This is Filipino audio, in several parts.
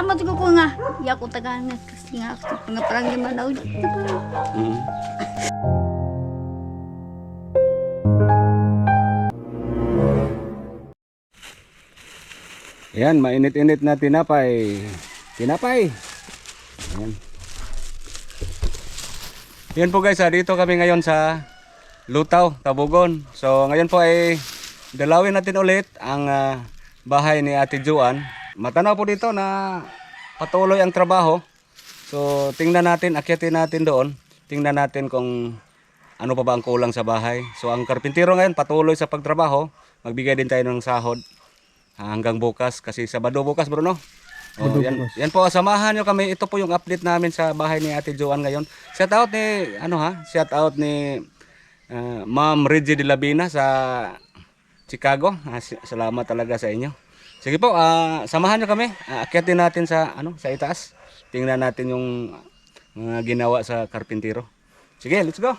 salamat ko ko nga. Ya ko tagaan nga kasi nga ako nga parang di man daw. Mm. Yan, mainit-init na tinapay. Tinapay. Yan. Yan po guys, ah, dito kami ngayon sa Lutaw, Tabugon. So ngayon po ay dalawin natin ulit ang ah, bahay ni Ate Juan. Matanaw po dito na patuloy ang trabaho. So tingnan natin, akyatin natin doon. Tingnan natin kung ano pa ba ang kulang sa bahay. So ang karpintero ngayon patuloy sa pagtrabaho. Magbigay din tayo ng sahod ah, hanggang bukas kasi Sabado bukas bro no. Oh, yan, yan po samahan nyo kami. Ito po yung update namin sa bahay ni Ate Joan ngayon. Shout out ni ano ha? Shout out ni ah, Ma'am Reggie de Labina sa Chicago. Ah, salamat talaga sa inyo. Sige po, ah, samahan nyo kami. Ah, akyatin natin sa ano, sa itaas. Tingnan natin yung mga ginawa sa karpintero. Sige, let's go.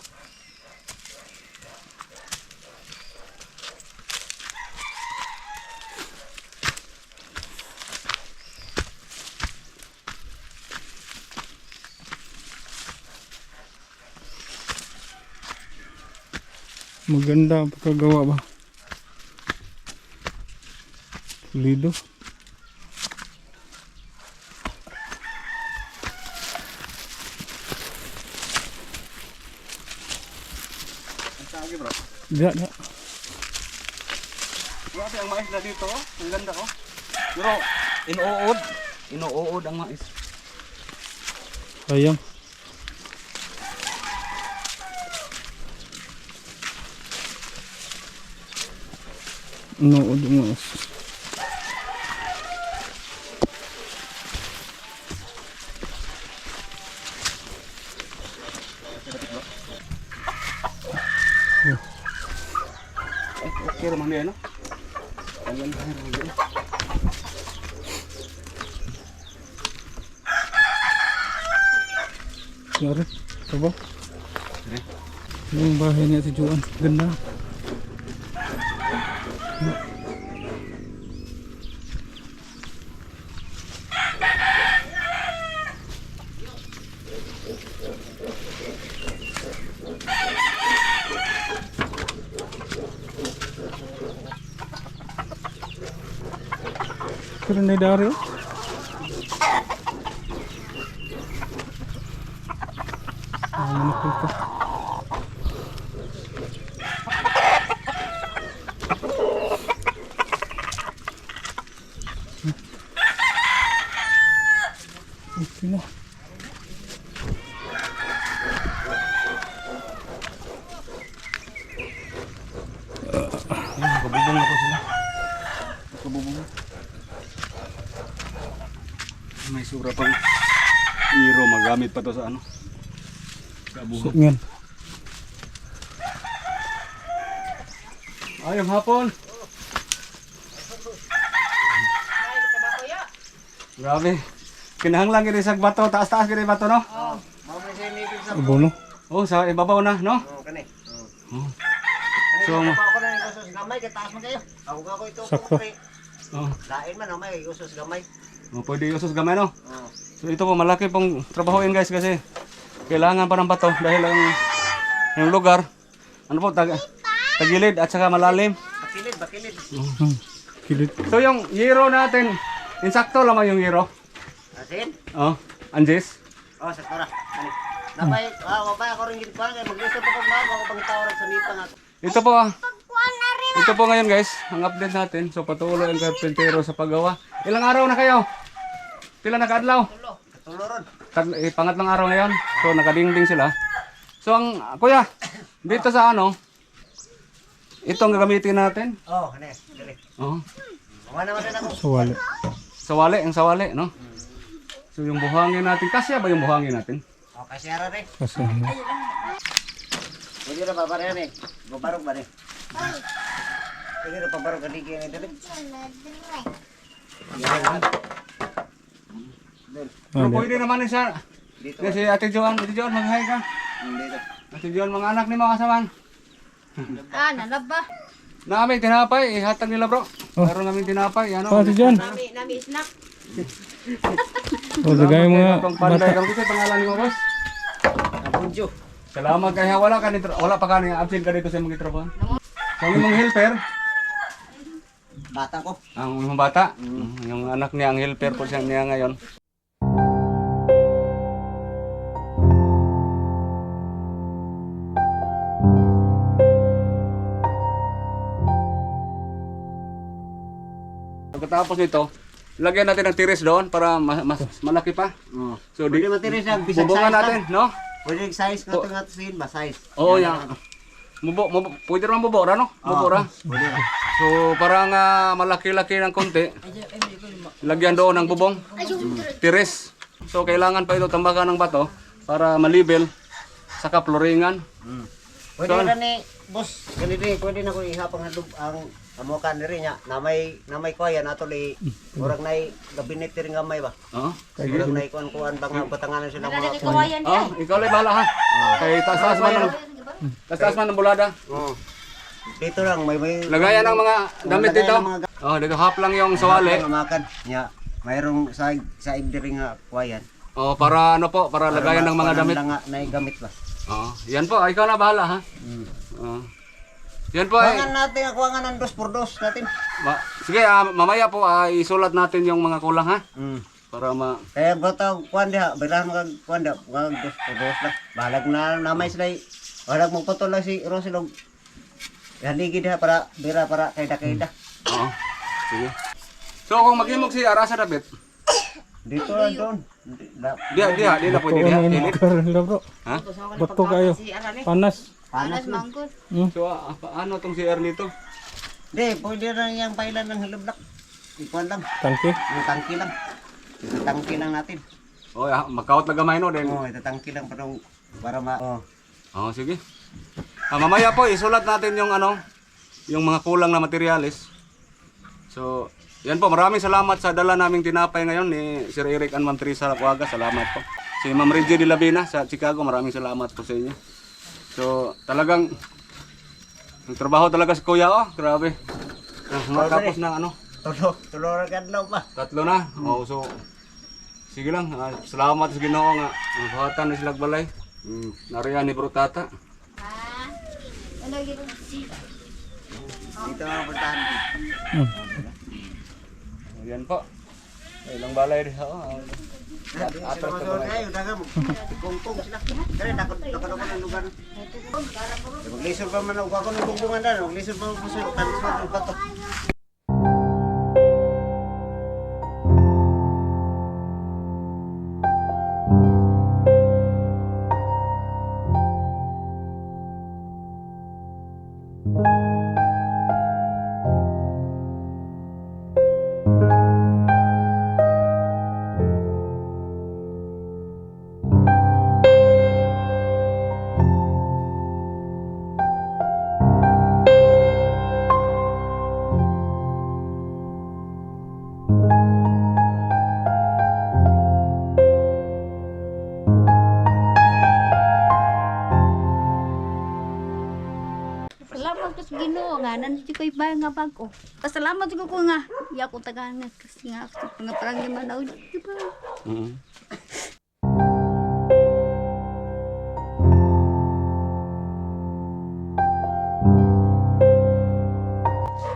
Maganda pagkagawa ba? Pulido. Sige bro. Diya, diya. Grabe ang mais na dito. oh. Ang ganda ko. Pero inuud. Inuud ang mais. Sayang. Nood mo. Eh, okay naman yan, no? Ganda ng mga Yari. Ito ba? Sige. Yung bahay niya si Juan. Ganda. Pero na Dario. Ano ko ito? Okay na. Yan, kabubong na po sila. Kabubong. May sura pang hero magamit pa to sa ano. Sa buhay. So, yan. Ayong hapon. Grabe. Kinahanglan gini sa bato, taas-taas gini bato no? Abono. Oh, sa ibabaw na, no? Oo, kani. Oh. So, usos gamay, kaya taas man kayo. Ako ka ko ito. Sakto. oh, Lain man, oh, may usos gamay. Oh, pwede usos gamay no? So ito po malaki pong trabahoin guys kasi kailangan pa ng bato dahil ang yung lugar ano po tag tagilid at saka malalim. Bakilid, bakilid. Hmm. Kilit. So yung yero natin insakto lamang yung yero. Asin? Oh, anjis. Oh, sa tora. Kani. Napay, ah, wapay ako rin gid kuan kay maglisod pa pag mga ako sa nga. Ito po ah. Ito po ngayon guys, ang update natin. So patuloy ang karpentero sa paggawa. Ilang araw na kayo? Pila na kaadlaw? Tuloron. Tag, eh, pangatlong araw ngayon. So nakadingding sila. So ang kuya, dito sa ano, ito ang gagamitin natin. Oh, kani. Dili. Oh. Mga naman din ako. Sa wali. Sawali, ang sawali, no? So yung buhangin natin, kasya ba yung buhangin natin? Oh, kasi ara rin. Kasi Pwede na babaryan eh. Babarog ba rin? Pwede na pabarog kadi kaya dili. Pero Wali. pwede naman siya. Dito. Kasi Ate Joan, Ate Joan, mag-hi ka. Dito. Ate Joan, mga anak ni mga kasaman. Ah, nalaba. Na kami tinapay, ihatag nila bro. Oh. Meron kami tinapay, ano? Oh, si John. Nami nami snack. O, dagay mga panday kang kasi pangalan ni mo, boss. Abunjo. Salamat kaya wala ka nito, wala pa ka ni absent ka dito sa mga trabaho. So imong helper, Bata ko. ang imong bata, yung anak niya ang helper po siya niya ngayon. Pagkatapos nito, lagyan natin ng tiris doon para mas, mas malaki pa. Oh. So di, Pwede matiris lang. Bisag bubungan size natin, lang. no? Pwede size ko ito nga sin ba size. Oo, yan. Mubo, mubo, pwede naman mubo ra, no? Mubo ra. Pwede ra. So, parang ah, malaki-laki ng konti. Lagyan doon ng bubong. Tiris. So, kailangan pa ito tambakan ng bato para malibel. Saka floringan. Mm. Pwede ra ni boss, ganito eh, pwede na ko ihapang hadlog ang amukan ni rin niya. Na may na may kuya na li urang nay gabinet ring gamay ba. Oo. Urang nay kuan kuan bang batanganan sila mga Oh, ikaw lang bahala ha. Kay taas-taas man ng taas-taas man ng bulada. Oh. Dito lang may may Lagayan ng mga damit dito. Oh, dito hap lang yung sawali. Makan. Ya. Mayroong sa sa diri nga kuyan. Oh, para ano po, para lagayan ng mga damit. nga nay gamit ba. Oh, yan po, ikaw na bahala ha. Oh. Yan po ay. Kuwangan natin ang kuwangan ng dos por dos natin. Ma- sige, ah, mamaya po ah, isulat natin yung mga kulang ha. Mm. Para ma Kaya gotaw kuan diha, bilang mag kuan diha, mga dos por dos lang. Balag na namay sila. Balag mo putol lang si Rosilog. Haligi diha para bira para kayda kayda. Oo. Sige. So kung maghimog si Arasa David, Dito lang doon. Di- da- di di di na pwede di. Dilit. mga karon lang bro. Ha? Bato kayo. Panas. Panas manggod. So ah, paano tong si Ernito? Di, pwede na yung pailan ng halablak. Ikuan lang, Tangke. yung tangki lang. Itatangki lang natin. Oh, ah, makaut na gamay no din. Oo, itatangki lang para, para ma... Oh. Oh, sige. Ah, mamaya po isulat natin yung ano, yung mga kulang na materyales. So, yan po, maraming salamat sa dala naming tinapay ngayon ni Sir Eric and Ma'am Teresa Lacuaga. Salamat po. Si Ma'am Reggie de Lavina sa Chicago, maraming salamat po sa inyo. So, talagang ang trabaho talaga si Kuya, oh, grabe. Ah, matapos na ano, Tulo, tulo kadlaw pa. tatlo na. Oh, so, sige lang. ah, salamat sa Ginoo nga. Ang buhatan ni Silag Balay. Mm, nariyan ni Bro Tata. Ah. Ano gito? Dito ang puntahan. Hmm. Ayan po. Ilang balay rin ako. Atras Maglisod pa man ako ng kungkungan na. Maglisod pa ako sa tanisod ng bato. Ko sa Ginoo nga nandiyo ko ibay nga bago. Pasalamat ko ko nga ya ko tagaan nga kasi nga ako nga parang di manaw di ba? Mhm.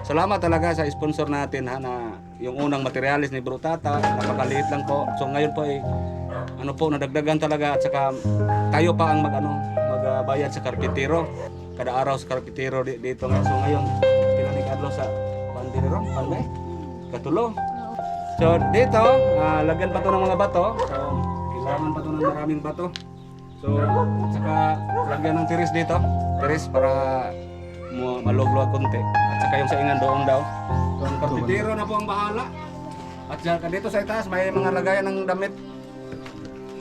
Salamat talaga sa sponsor natin ha na yung unang materialis ni Bro Tata, napakaliit lang po. So ngayon po ay ano po nadagdagan talaga at saka tayo pa ang mag ano, magbayad sa karpintero. Kada araw sa karpintero di- dito nga. So ngayon pinanig adlaw sa pandero, panday. Katulo. So dito, ah, lagyan pa to ng mga bato. So kailangan pa to ng maraming bato. So at saka lagyan ng tiris dito. Tiris para mo malugluag konti. At saka yung saingan doon daw. So ang karpintero na po ang bahala. At saka dito sa itaas may mga lagayan ng damit.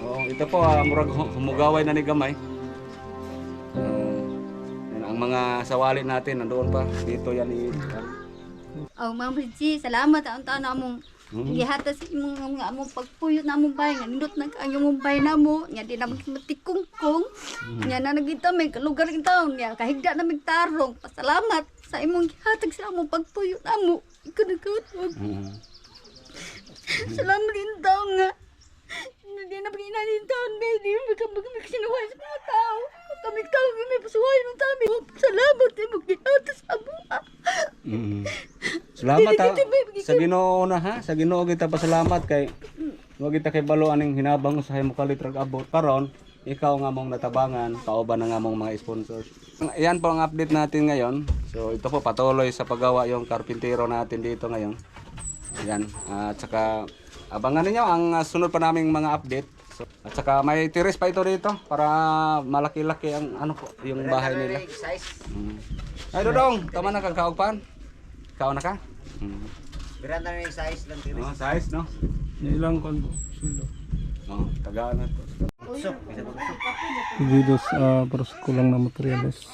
Oh, ito po ah, murag hu- humugaway na ni gamay. Ang mga sawali natin nandoon pa. Dito yan Oh, Ma'am Richie, salamat ang taon na mong gihatas imong nga among pagpuyot na among bahay nga nindot na ang imong bahay na mo nya di na matikungkong nya na nagita may kalugar kita nya kahigda na tarong pasalamat sa imong gihatag sa among pagpuyot na mo ikaw nagkawat Mhm. Salamat din taon nga. Hindi na pagkina din taon, baby. Magkasinuhay sa mga tao. Kami tao, may pasuhay ng tabi. Salamat din mag-ihatas sa mga. Mm. Salamat ha. Sa Ginoo na ha. Sa Ginoo kita pasalamat kay Wa kita kay balo aning hinabang sa mo kalitrag abot karon ikaw nga mong natabangan, kauban na nga mong mga sponsors. Yan po ang update natin ngayon. So ito po patuloy sa paggawa yung karpintero natin dito ngayon. Yan. at saka abangan ninyo ang ah, sunod pa naming mga update. So, at saka may tiris pa ito dito para malaki-laki ang ano po, yung bahay nila. Mm. Ay, Dodong, tama na kang kaugpan? Ikaw na ka? Mm. Bira na size lang tiri. Oh, size, no? Ilang kon sila. Oh, tagaan na to. Usok? Videos uh, para sa kulang na materials.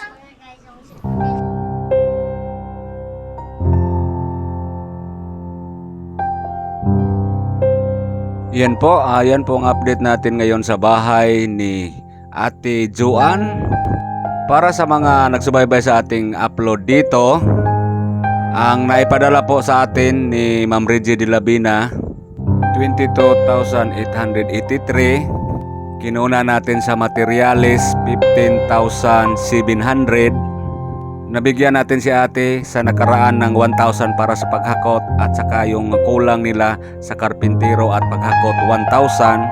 Yan po, ayan po ang update natin ngayon sa bahay ni Ate Juan. Para sa mga nagsubaybay sa ating upload dito, ang naipadala po sa atin ni Ma'am Reggie de Labina, 22,883. Kinuna natin sa materials, 15,700. Nabigyan natin si ate sa nakaraan ng 1,000 para sa paghakot at saka yung kulang nila sa karpintero at paghakot 1,000.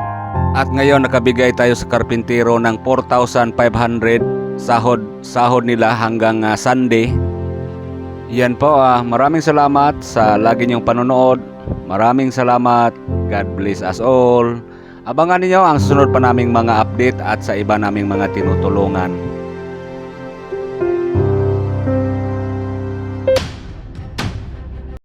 At ngayon nakabigay tayo sa karpintero ng 4,500 sahod sahod nila hanggang ah, Sunday. Yan po ah, maraming salamat sa lagi niyong panonood. Maraming salamat. God bless us all. Abangan niyo ang sunod pa naming mga update at sa iba naming mga tinutulungan.